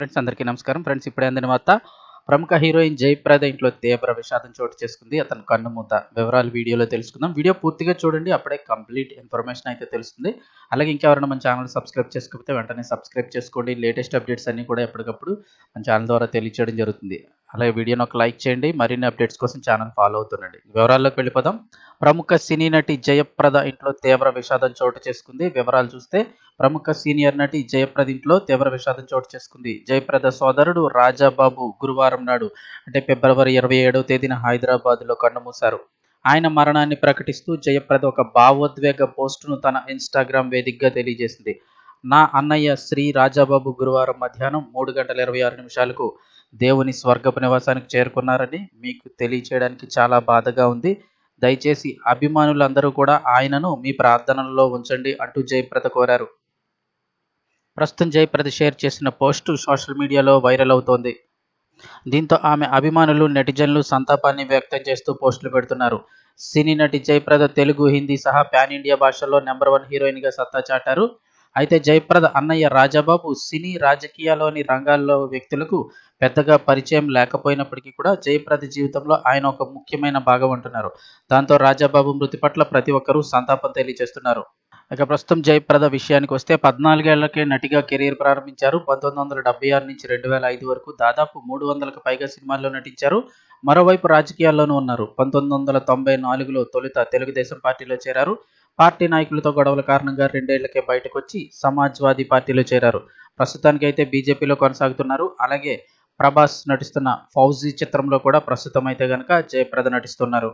Friends అందరికీ నమస్కారం. Friends ఇప్పుడే అందిన వార్త. ప్రముఖ హీరోయిన్ జయప్రద ఇంట్లో తీవ్ర విషాదం చోటు చేసుకుంది. అతను కన్ను మూత వివరాలు వీడియోలో తెలుసుకుందాం. వీడియో పూర్తిగా చూడండి. అప్పుడే కంప్లీట్ ఇన్ఫర్మేషన్ అయితే తెలుస్తుంది. అలాగే ఇంకెవరైనా మన ఛానల్ సబ్స్క్రైబ్ చేసుకోకపోతే వెంటనే సబ్స్క్రైబ్ చేసుకోండి. లేటెస్ట్ అప్డేట్స్ అన్ని కూడా ఎప్పటికప్పుడు మన ఛానల్ ద్వారా తెలియచేయడం జరుగుతుంది. అలాగే వీడియోని ఒక లైక్ చేయండి. మరిన్ని అప్డేట్స్ కోసం ఛానల్ ఫాలో అవుతుండండి. వివరాల్లోకి వెళ్ళిపోదాం. ప్రముఖ సినీ నటి జయప్రద ఇంట్లో తీవ్ర విషాదం చోటు చేసుకుంది. వివరాలు చూస్తే ప్రముఖ సీనియర్ నటి జయప్రద ఇంట్లో తీవ్ర విషాదం చోటు చేసుకుంది. జయప్రద సోదరుడు రాజాబాబు గురువారం నాడు అంటే ఫిబ్రవరి ఇరవై ఏడవ తేదీన హైదరాబాద్లో కన్నుమూశారు. ఆయన మరణాన్ని ప్రకటిస్తూ జయప్రద ఒక భావోద్వేగ పోస్టును తన ఇన్స్టాగ్రామ్ వేదికగా తెలియజేసింది. నా అన్నయ్య శ్రీ రాజాబాబు గురువారం మధ్యాహ్నం మూడు గంటల ఇరవై ఆరు నిమిషాలకు దేవుని స్వర్గపు నివాసానికి చేరుకున్నారని మీకు తెలియచేయడానికి చాలా బాధగా ఉంది. దయచేసి అభిమానులందరూ కూడా ఆయనను మీ ప్రార్థనల్లో ఉంచండి అంటూ జయప్రద కోరారు. ప్రస్తుతం జయప్రద షేర్ చేసిన పోస్టు సోషల్ మీడియాలో వైరల్ అవుతోంది. దీంతో ఆమె అభిమానులు నెటిజన్లు సంతాపాన్ని వ్యక్తం చేస్తూ పోస్టులు పెడుతున్నారు. సినీ నటి జయప్రద తెలుగు హిందీ సహా పాన్ ఇండియా భాషల్లో నెంబర్ వన్ హీరోయిన్గా సత్తా చాటారు. అయితే జయప్రద అన్నయ్య రాజాబాబు సినీ రాజకీయాల్లోని రంగాల్లో వ్యక్తులకు పెద్దగా పరిచయం లేకపోయినప్పటికీ కూడా జయప్రద జీవితంలో ఆయన ఒక ముఖ్యమైన భాగం అంటున్నారు. దాంతో రాజాబాబు మృతి పట్ల ప్రతి ఒక్కరూ సంతాపం తెలియజేస్తున్నారు. ఇక ప్రస్తుతం జయప్రద విషయానికి వస్తే పద్నాలుగేళ్ళకే నటిగా కెరీర్ ప్రారంభించారు. పంతొమ్మిది వందల డెబ్బై ఆరు నుంచి రెండు వేల ఐదు వరకు దాదాపు మూడు వందలకు పైగా సినిమాల్లో నటించారు. మరోవైపు రాజకీయాల్లోనూ ఉన్నారు. పంతొమ్మిది వందల తొంభై నాలుగులో తొలుత తెలుగుదేశం పార్టీలో చేరారు. పార్టీ నాయకులతో గొడవల కారణంగా రెండేళ్ళకే బయటకు వచ్చి సమాజ్వాదీ పార్టీలో చేరారు. ప్రస్తుతానికి అయితే బీజేపీలో కొనసాగుతున్నారు. అలాగే ప్రభాస్ నటిస్తున్న ఫౌజీ చిత్రంలో కూడా ప్రస్తుతం అయితే గనక జయప్రద నటిస్తున్నారు.